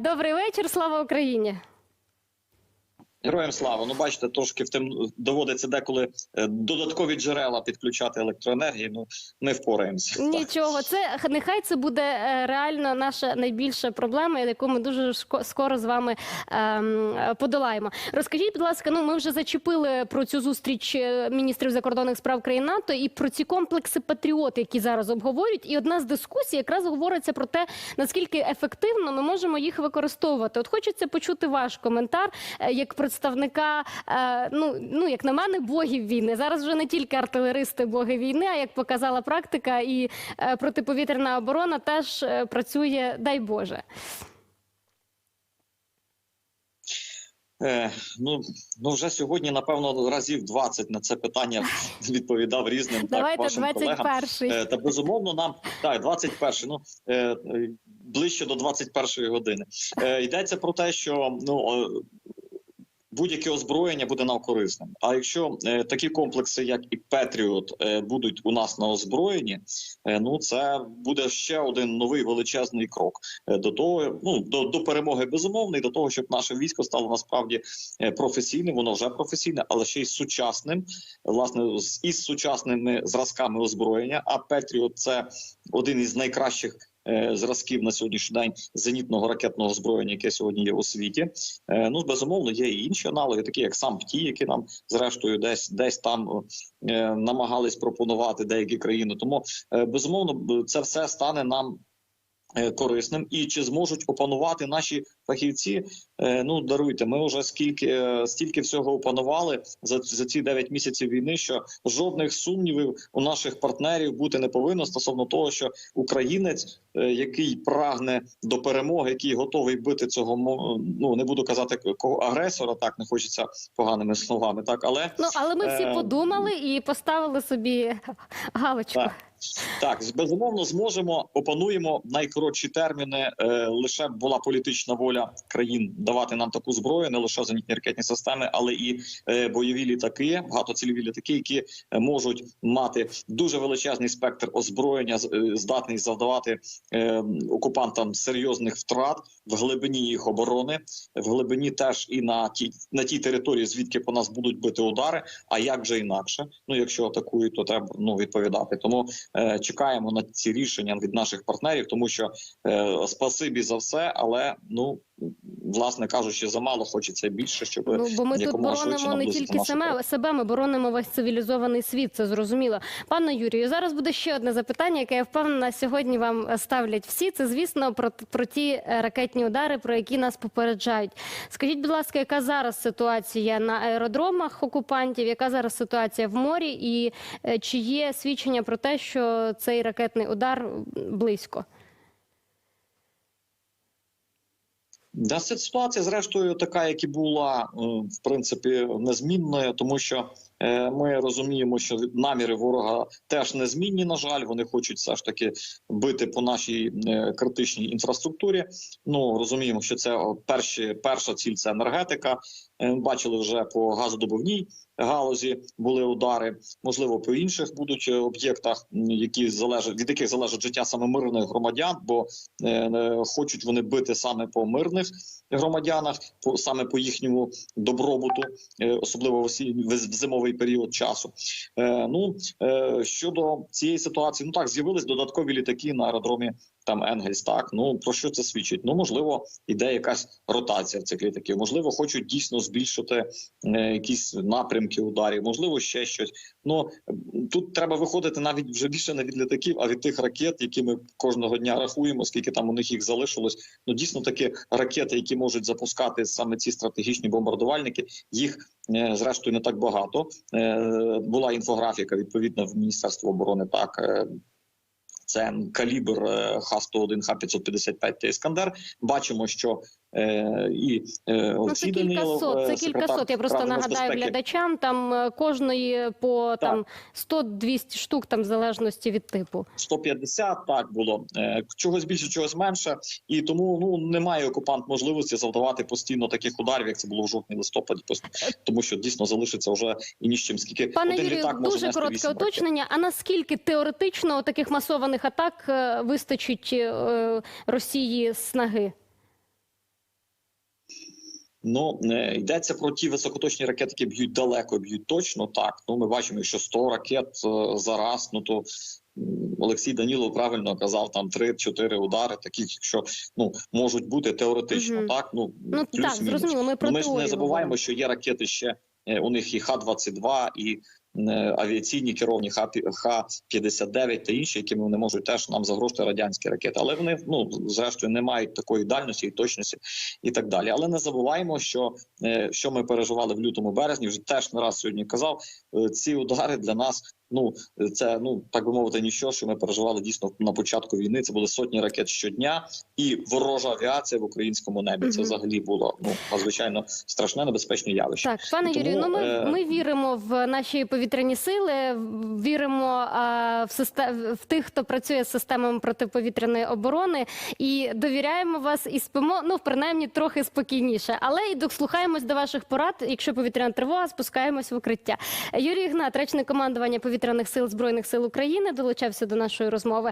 Добрий вечір, слава Україні. Героям слава. Ну, бачите, трошки в тим доводиться деколи е, додаткові джерела підключати електроенергії. Ну не впораємося. Нічого, це нехай це буде е, реально наша найбільша проблема, яку ми дуже скоро з вами ем, подолаємо. Розкажіть, будь ласка, ну ми вже зачепили про цю зустріч е, міністрів закордонних справ країн НАТО і про ці комплекси патріот, які зараз обговорюють. І одна з дискусій якраз говориться про те, наскільки ефективно ми можемо їх використовувати. От хочеться почути ваш коментар як представника, е, ну ну як на мене, богів війни. Зараз вже не тільки артилеристи боги війни, а як показала практика, і е, протиповітряна оборона теж е, працює, дай Боже. Е, ну, ну вже сьогодні, напевно, разів 20 на це питання відповідав різним так, Давайте вашим колегам. 21-й. Е, Та безумовно нам так, 21 ну е, ближче до 21 години. Е, Йдеться про те, що ну. Будь-яке озброєння буде нам корисним. А якщо е, такі комплекси, як і Петріот, е, будуть у нас на озброєнні, е, ну це буде ще один новий величезний крок е, до того, ну до, до перемоги безумовно, і до того, щоб наше військо стало насправді е, професійним. Воно вже професійне, але ще й сучасним, власне, з із сучасними зразками озброєння. А Петріот це один із найкращих. Е, Зразків на сьогоднішній день зенітного ракетного зброєння, яке сьогодні є у світі. Е, Ну безумовно, є і інші аналоги, такі як сам ПТІ, які нам зрештою десь десь там е, намагались пропонувати деякі країни. Тому безумовно це все стане нам. Е, Корисним і чи зможуть опанувати наші фахівці? Е, Ну даруйте, ми вже скільки е, стільки всього опанували за, за ці 9 місяців війни, що жодних сумнівів у наших партнерів бути не повинно стосовно того, що українець, який прагне до перемоги, який готовий бити цього ну не буду казати кого агресора, так не хочеться поганими словами, так але Ну але ми всі е, подумали і поставили собі галочку. Так. Так, безумовно, зможемо опануємо найкоротші терміни. Е, лише була політична воля країн давати нам таку зброю, не лише зенітні ракетні системи, але і е, бойові літаки, багатоцільові літаки, які е, можуть мати дуже величезний спектр озброєння, е, здатний завдавати е, окупантам серйозних втрат в глибині їх оборони, в глибині теж і на тій на тій території, звідки по нас будуть бити удари. А як вже інакше? Ну якщо атакують, то треба ну відповідати. Тому чекаємо на ці рішення від наших партнерів, тому що е, спасибі за все, але ну власне кажучи, замало хочеться більше, щоб Ну бо ми тут боронимо не тільки нашу себе, себе, ми боронимо весь цивілізований світ. Це зрозуміло. Пане Юрію, зараз буде ще одне запитання, яке я впевнена сьогодні вам ставлять всі. Це звісно про, про ті е, ракетні удари, про які нас попереджають. Скажіть, будь ласка, яка зараз ситуація на аеродромах окупантів? Яка зараз ситуація в морі? І е, чи є свідчення про те, що цей ракетний удар близько? Да, ситуація, зрештою, така, як і була, е, в принципі, незмінною, тому що е, ми розуміємо, що наміри ворога теж незмінні. На жаль, вони хочуть все ж таки бити по нашій е, критичній інфраструктурі. Ну розуміємо, що це перші, перша ціль це енергетика. Е, Бачили вже по газодобувній галузі були удари. Можливо, по інших будуть е, об'єктах, які залежать від яких залежить життя саме мирних громадян, бо е, хочуть вони бити саме по мирних громадянах, по саме по їхньому добробуту, е, особливо в осінь в зимовий період часу. Ну щодо цієї ситуації, ну так з'явились додаткові літаки на аеродромі. Там Енгельс, так ну про що це свідчить? Ну можливо, іде якась ротація цих літаків. Можливо, хочуть дійсно збільшити е, якісь напрямки ударів. Можливо, ще щось. Ну тут треба виходити навіть вже більше не від літаків, а від тих ракет, які ми кожного дня рахуємо, скільки там у них їх залишилось. Ну дійсно такі ракети, які можуть запускати саме ці стратегічні бомбардувальники, їх е, зрештою не так багато. Е, Була інфографіка відповідно в Міністерство оборони. Так це калібр е, Х-101, Х-555 та Іскандер. Бачимо, що е, і е, Ну, Олексій це Данілов, кількасот. е, Це секретар кількасот. Я просто нагадаю глядачам. Там е, кожної по там 100-200 штук, там в залежності від типу. 150, так було чогось більше, чогось менше, і тому ну немає окупант можливості завдавати постійно таких ударів, як це було в жовтні листопаді, тому що дійсно залишиться вже і ні з чим. Скільки Пане один Юрію, літак може дуже коротке уточнення. А наскільки теоретично таких масованих атак вистачить Росії снаги? Ну е, йдеться про ті високоточні ракети, які б'ють далеко, б'ють точно так. Ну ми бачимо, що 100 ракет е, за раз. Ну то Олексій Данілов правильно казав, там 3-4 удари, таких, що ну можуть бути теоретично, угу. так ну, Ну так, плюс-мінус. зрозуміло. Ми про Ну, ми ж не забуваємо, що є ракети ще е, у них і Х-22, і авіаційні керовні Х- Х-59 та інші, якими вони можуть теж нам загрожувати радянські ракети. Але вони ну зрештою не мають такої дальності і точності і так далі. Але не забуваємо, що е, що ми переживали в лютому березні, вже теж не раз сьогодні казав. е, Ці удари для нас. Ну це ну так би мовити, нічого, що ми переживали дійсно на початку війни. Це були сотні ракет щодня, і ворожа авіація в українському небі. Це взагалі було ну надзвичайно страшне небезпечне явище. Так, пане Тому, Юрію, ну ми, е, ми віримо в наші повітряні сили, віримо а, в систем в тих, хто працює з системами протиповітряної оборони, і довіряємо вас і спимо. Ну принаймні трохи спокійніше. Але і дослухаємось до ваших порад. Якщо повітряна тривога, спускаємось в укриття. Юрій Ігнат, речник командування повітряних сил збройних сил України, долучався до нашої розмови.